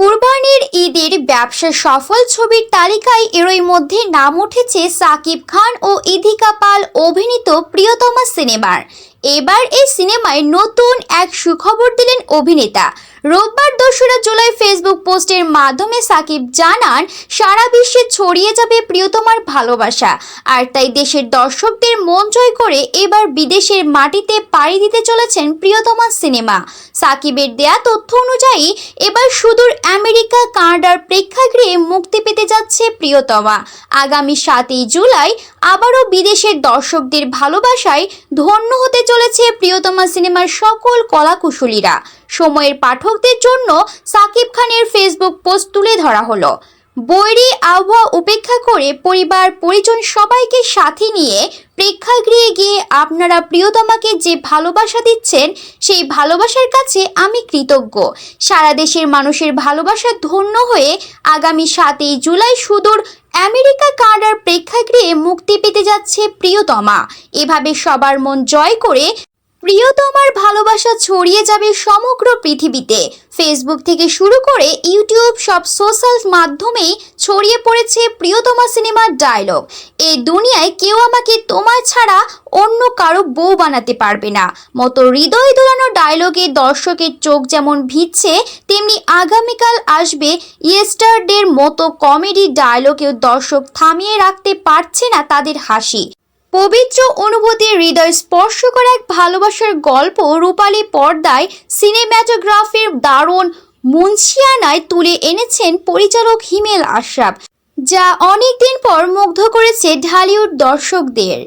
কুরবানির ঈদের ব্যবসা সফল ছবির তালিকায় এরই মধ্যে নাম উঠেছে সাকিব খান ও ইধিকা পাল অভিনীত প্রিয়তমা সিনেমার। এবার এই সিনেমায় নতুন এক সুখবর দিলেন অভিনেতা। রোববার দোসরা জুলাই ফেসবুক পোস্টের মাধ্যমে সাকিব জানান, সারা বিশ্বে ছড়িয়ে যাবে প্রিয়তমার ভালোবাসা। আর তাই দেশের দর্শকদের মন জয় করে এবার বিদেশের মাটিতে পাড়ি দিতে চলেছেন প্রিয়তমা সিনেমা। সাকিবের দেয়া তথ্য অনুযায়ী, এবার সুদূর আমেরিকা, কানাডার প্রেক্ষাগৃহে মুক্তি পেতে যাচ্ছে প্রিয়তমা। আগামী সাতই জুলাই আবারও বিদেশের দর্শকদের ভালোবাসায় ধন্য হতে চলেছে প্রিয়তমা সিনেমার সকল কলাকুশলীরা। সময়ের পাঠকদের জন্য সাকিব খানের ফেসবুক পোস্ট তুলে ধরা হলো। বৈরি আবহাওয়া উপেক্ষা করে পরিবার পরিজন সবাইকে সাথে নিয়ে প্রেক্ষাগৃহে গিয়ে আপনারা প্রিয়তমাকে যে ভালোবাসা দিচ্ছেন, সেই ভালোবাসার কাছে আমি কৃতজ্ঞ। সারা দেশের মানুষের ভালোবাসা ধন্য হয়ে আগামী সাতই জুলাই সুদূর আমেরিকা, কানাডার প্রেক্ষাগৃহে মুক্তি পেতে যাচ্ছে প্রিয়তমা। এভাবে সবার মন জয় করে প্রিয়তমার ভালোবাসা ছড়িয়ে যাবে সমগ্র পৃথিবীতে। ফেসবুক থেকে শুরু করে ইউটিউব সব সোশ্যাল মাধ্যমেই ছড়িয়ে পড়েছে প্রিয়তমা সিনেমার ডায়লগ এই দুনিয়ায় কেউ আমাকে তোমার ছাড়া অন্য কারও বউ বানাতে পারবে না। মতো হৃদয় দোলানো ডায়লগে দর্শকের চোখ যেমন ভিজছে, তেমনি আগামীকাল আসবে ইয়েস্টারডের মতো কমেডি ডায়লগেও দর্শক থামিয়ে রাখতে পারছে না তাদের হাসি। পবিত্র অনুভূতির হৃদয় স্পর্শ করা এক ভালোবাসার গল্প রূপালী পর্দায় সিনেম্যাটোগ্রাফির দারুণ মুন্সিয়ানায় তুলে এনেছেন পরিচালক হিমেল আশরাফ, যা অনেকদিন পর মুগ্ধ করেছে ঢালিউড দর্শকদের।